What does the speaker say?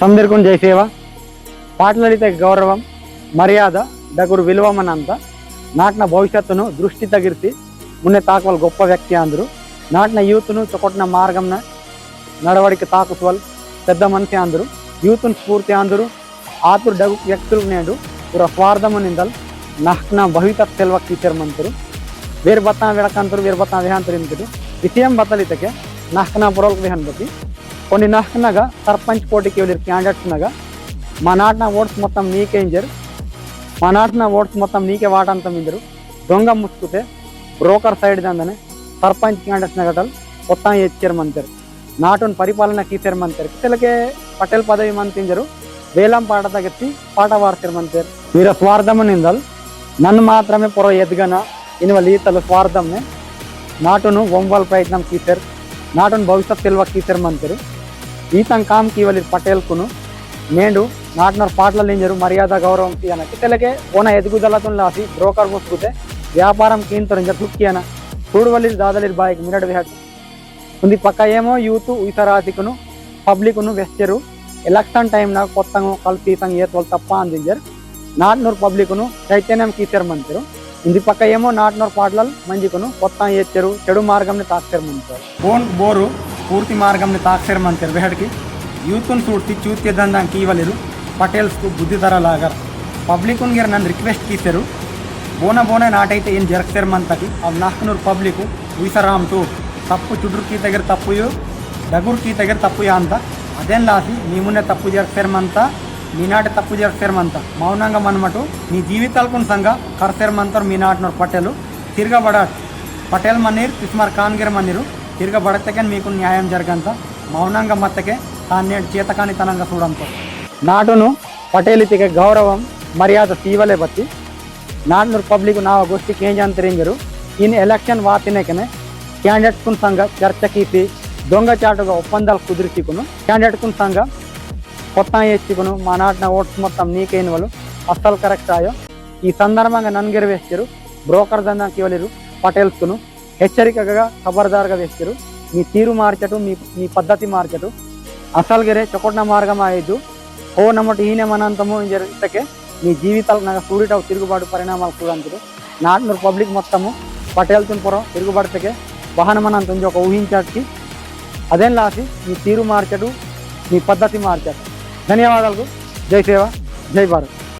సందర్కం చేసేవ పాటలాడితే గౌరవం మర్యాద దగ్గర విలువమనంత. నాటిన భవిష్యత్తును దృష్టి తగిరిసి మున్నే తాకువల్ గొప్ప వ్యక్తి అందరు నాటిన యూత్ను చొకొట్టిన మార్గం నడవడికి తాకుతువల్ పెద్ద మనిషి అందరు యూత్ను స్ఫూర్తి అందరు ఆతురు డగు వ్యక్తులు నేడు. ఇవర స్వార్థము నిందలు నహ్న భవిత సెల్వ కీచర్ మంతురు. వేరు బతా విడకంతురు వేరు బతా విహాంతురు ఇంతుడు విషయం బతలితకే నహ్న పురోగతి విహన్ కొన్ని నష్టనగా సర్పంచ్ పోటీకి ಕೋಟಿಗೆ క్యాండిడేట్స్ ఉన్నగా మా నాటిన ఓట్స్ మొత్తం నీకే ఇంజరు. మా నాటిన ఓట్స్ మొత్తం నీకే వాటంతం ఇంజరు. దొంగ ముసుకుతే బ్రోకర్ సైడ్ దందనే సర్పంచ్ క్యాండిడేట్స్ గటలు మొత్తం ఎచ్చారు మంతారు నాటుని పరిపాలన కీసారు మంతారు కిసలకే పటేల్ పదవి మంతింజరు వేలం పాట తగ్గి పాట వాడతారు మంతారు మీరు స్వార్థము నిందలు. నన్ను మాత్రమే పొర ఎదుగన ఇనివల్ ఈతలు స్వార్థమే నాటును ఒంవల్ ప్రయత్నం తీశారు నాటును భవిష్యత్ తెలివ తీశారు మంతారు ఈతం కామ్ కీవలి పటేల్కును నేడు నాటునర్ పాటల నింజరు మర్యాద గౌరవం తీయన కితలకే ఓన ఎదుగుదలతో లాసి బ్రోకర్ ముసుకుతే వ్యాపారం కీంతరించ తుక్కియన చూడువల్లి దాదలి బాయికి మిరడు విహట్ ఉంది పక్క ఏమో యూత్ ఇతరాతికును పబ్లిక్ను వెస్టరు ಎಲೆಕ್ಷನ್ ಟೈಮ್ನಾಗ ಕೊತ್ತಂಗ ಕಲ್ತಿ ತಂಗ ಏತ್ವಲ್ ತಪ್ಪ ಅಂದಿಂಜರ್ నాటునూరు పబ్లిక్ను చైతన్యం కీచర్ మంచారు ఇంది పక్క ఏమో నాటునూరు పాటలు మంచికును కొత్త ఎచ్చరు చెడు మార్గంని తాక్సర్ మంచారు ఫోన్ బోరు పూర్తి మార్గంని తాక్సర్ మంచారు యూత్ను చూడ్తి చూత్య దందానికి ఇవ్వలేరు. పటేల్స్కు బుద్ధి ధర లాగర్. పబ్లిక్ గిర నన్ను రిక్వెస్ట్ తీశారు. బోన బోన నాటైతే ఏం జరగతారు ఆ అవి పబ్లిక్ ఉయిసరామ్తూ తప్పు చుడ్రుకి దగ్గర తప్పుయు డగురుకి దగ్గర తప్పుయా అంత. అదేం లాసి మీ ముందే తప్పు జరగతారమంత మీనాటి తప్పు జరగతారమంత మౌనంగా మనమటు నీ జీవితాలకు సంగ కరసేరమంతరు మీ పటేలు. తిరగబడ పటేల్ మన్నీరు ఖాన్ కాన్గిర్ మన్నీరు. తిరగబడతకే మీకు న్యాయం జరగంత. మౌనంగా మత్తకే తాను నేను చేతకానితనంగా చూడంతో. నాడును నాటును పటేలితిక గౌరవం మర్యాద తీవలే బట్టి నాడు రిపబ్లిక్ నా గోష్ఠికి ఏం జంతరించరు ఈయన ఎలక్షన్ వాతినేకనే క్యాండిడేట్ కున్ సంఘ చర్చ కీసి దొంగచాటుగా ఒప్పందాలు కుదిరిచుకును క్యాండిడేట్ కున్ సంఘ కొత్త వేసుకును మా నాటిన ఓట్స్ మొత్తం నీకైన వాళ్ళు అస్సలు కరెక్ట్ ఆయో ఈ సందర్భంగా నన్గెరవేస్తారు బ్రోకర్ దందాకి ఇవ్వలేరు పటేల్స్కును. హెచ్చరికగా ఖబర్దారుగా వేస్తారు. మీ తీరు మార్చటు మీ మీ పద్ధతి మార్చటు. అసలు గిరే చొకొట్న మార్గం ఆయొద్దు. ఓ నమ్మటి ఈయన జరిగితే మీ జీవితాలకు నాకు సూడిటవు తిరుగుబాటు పరిణామాలు చూడంతురు నాటినూరు పబ్లిక్ మొత్తము పటేల్తో పొరం తిరుగుబడితే వాహనమనంత ఒక ఊహించాటికి అదేం లాసి మీ తీరు మార్చడు మీ పద్ధతి మార్చడు. ధన్యవాదాలు. జై సేవ. జై భారత్.